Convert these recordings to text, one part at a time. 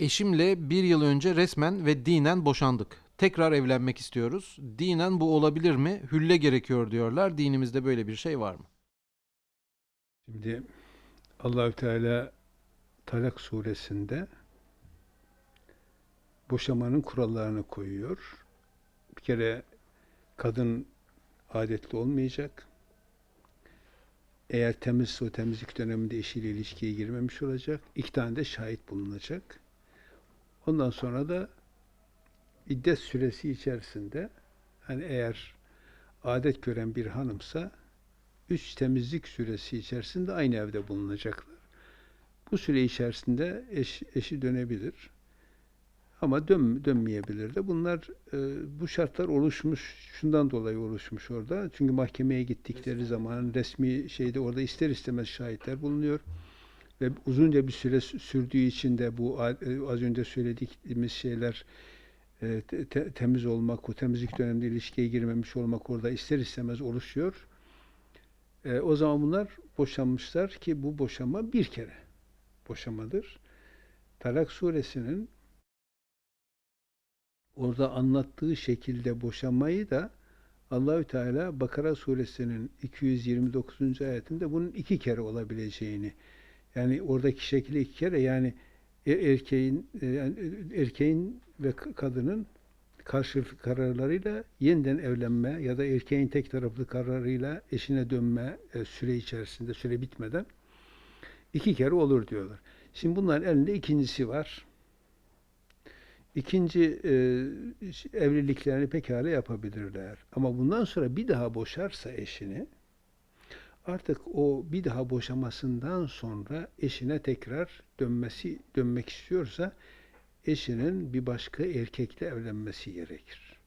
Eşimle bir yıl önce resmen ve dinen boşandık. Tekrar evlenmek istiyoruz. Dinen bu olabilir mi? Hülle gerekiyor diyorlar. Dinimizde böyle bir şey var mı? Şimdi Allahü Teala Talak suresinde boşamanın kurallarını koyuyor. Bir kere kadın adetli olmayacak. Eğer temizse o temizlik döneminde eşiyle ilişkiye girmemiş olacak. İki tane de şahit bulunacak. Ondan sonra da iddet süresi içerisinde hani eğer adet gören bir hanımsa üç temizlik süresi içerisinde aynı evde bulunacaklar. Bu süre içerisinde eş, eşi dönebilir. Ama dön, dönmeyebilir de. Bunlar e, bu şartlar oluşmuş, şundan dolayı oluşmuş orada. Çünkü mahkemeye gittikleri zaman resmi şeyde orada ister istemez şahitler bulunuyor. Ve uzunca bir süre sü- sürdüğü için de bu e, az önce söylediğimiz şeyler e, te- te- temiz olmak, o temizlik döneminde ilişkiye girmemiş olmak orada ister istemez oluşuyor. E, o zaman bunlar boşanmışlar ki bu boşanma bir kere boşamadır. Talak suresinin orada anlattığı şekilde boşanmayı da Allahü Teala Bakara suresinin 229. ayetinde bunun iki kere olabileceğini yani oradaki şekilde iki kere yani e- erkeğin e, yani erkeğin ve kadının karşılıklı kararlarıyla yeniden evlenme ya da erkeğin tek taraflı kararıyla eşine dönme e, süre içerisinde süre bitmeden iki kere olur diyorlar. Şimdi bunların elinde ikincisi var. İkinci e, evliliklerini pekala yapabilirler. Ama bundan sonra bir daha boşarsa eşini artık o bir daha boşamasından sonra eşine tekrar dönmesi dönmek istiyorsa eşinin bir başka erkekle evlenmesi gerekir.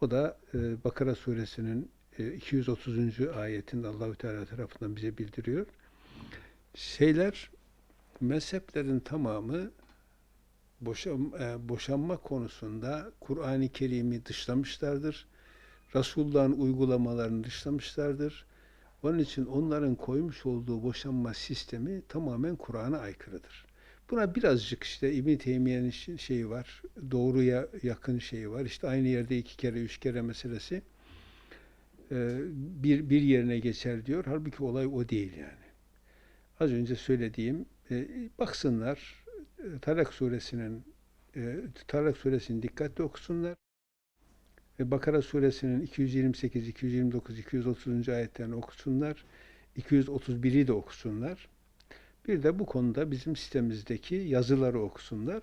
O da e, Bakara suresinin e, 230. ayetinde Allahü Teala tarafından bize bildiriyor. Şeyler mezheplerin tamamı boşan, e, boşanma konusunda Kur'an-ı Kerim'i dışlamışlardır. Resulullah'ın uygulamalarını dışlamışlardır. Onun için onların koymuş olduğu boşanma sistemi tamamen Kur'an'a aykırıdır. Buna birazcık işte İbn Teymiye'nin şeyi var, doğruya yakın şeyi var. İşte aynı yerde iki kere, üç kere meselesi e, bir, bir yerine geçer diyor. Halbuki olay o değil yani. Az önce söylediğim, e, baksınlar e, Talak suresinin Talak suresini dikkatli okusunlar. Ve Bakara suresinin 228, 229, 230. ayetlerini okusunlar. 231'i de okusunlar. Bir de bu konuda bizim sistemimizdeki yazıları okusunlar.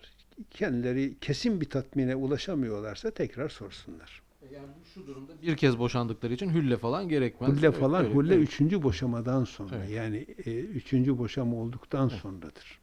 Kendileri kesin bir tatmine ulaşamıyorlarsa tekrar sorsunlar. Yani bu şu durumda bir kez boşandıkları için hülle falan gerekmez. Hulle falan, Öyle- hulle öyle- üçüncü boşamadan sonra Evet. yani e, üçüncü boşama olduktan sonradır.